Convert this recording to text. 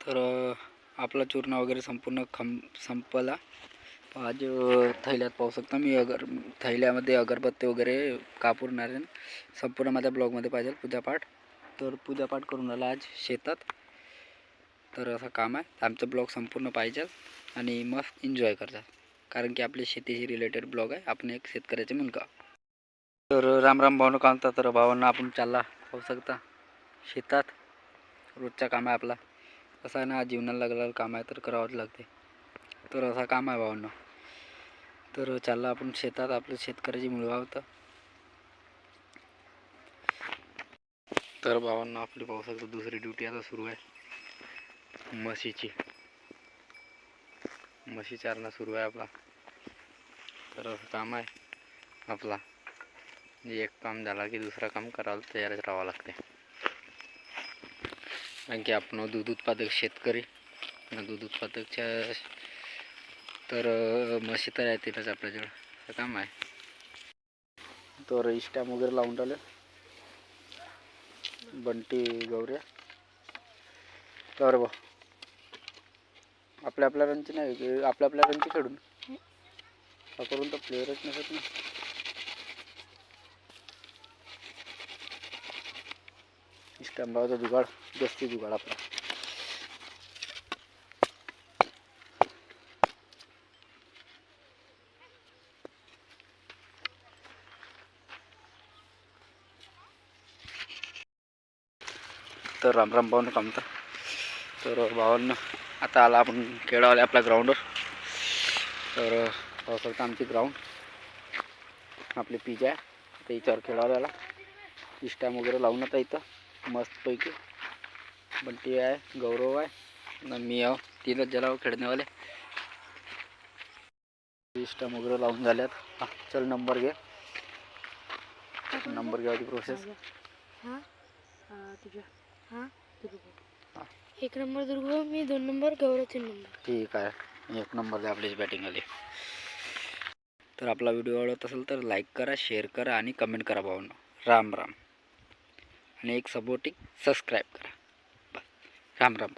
तर आपला चूर्ण वगैरे संपूर्ण खम संपला. आज थैल्यात पाहू शकता मी. अगर थैल्यामध्ये अगरबत्ती वगैरे कापूर नारायण संपूर्ण माझ्या ब्लॉगमध्ये पाहिजे पूजापाठ. तर पूजापाठ करून आला आज शेतात. तर असं काम आहे. आमचं ब्लॉग संपूर्ण पाहिजे आणि मस्त एन्जॉय करतात. कारण की आपले शेतीशी रिलेटेड ब्लॉग आहे. आपण एक शेतकऱ्याचे मुलगा तर राम राम भावनं कांता तर भावांना आपण चालला पाहू शकता. शेतात रोजचा काम आहे आपला. कसं आहे ना जीवनाला लागलेलं काम आहे तर करावंच लागते. तर असा काम आहे भावांना. तर चाललं आपण शेतात आपलं शेतकऱ्याची मुलगा होता तर भावांना आपली पाहू दुसरी ड्युटी आता सुरू आहे. म्हशीची. म्हशी चारणं सुरू आहे आपला. तर असं काम आहे आपला. म्हणजे एक काम झाला की दुसरं काम करायला तयारच राहावं लागते. कारण की आपण दूध उत्पादक शेतकरी. दूध उत्पादकच्या तर म्हशी तर येतीलच आपल्याजवळ. काम आहे. तर इस्टॅम वगैरे लावून राहिले बंटी गौऱ्या. तर बा आपल्या आपल्या रनची नाही की आपल्या आपल्या रनची खेळून. करून तर प्लेअरच नसत ना. स्टॅम्प जुगाड जास्ती जुगाड आपला. तर रामराम राम भावनं कामता तर भावांना आता आला आपण खेळावले आपल्या ग्राउंडवर तर पाहू आमची ग्राउंड आपले पिच आहे. तर याच्यावर खेळावं आला. स्टॅम वगैरे लावून आता इथं. मस्तपैकी. बंटी आहे गौरव आहे. आणि मी आहो तीनच जला खेळण्यावाले स्टॅम वगैरे लावून झाल्यात. हा, चल नंबर घे. नंबर घ्यायची प्रोसेस हा? तुझ्या. एक नंबर दुर्ग मी दोन नंबर गौरव तीन नंबर ठीक आहे. एक नंबरला आपलीच बॅटिंग आली तर आपला व्हिडिओ आवडत असेल तर लाईक करा शेअर करा आणि कमेंट करा भावनो. राम राम. आणि एक सपोर्टिंग सबस्क्राईब करा बस. राम राम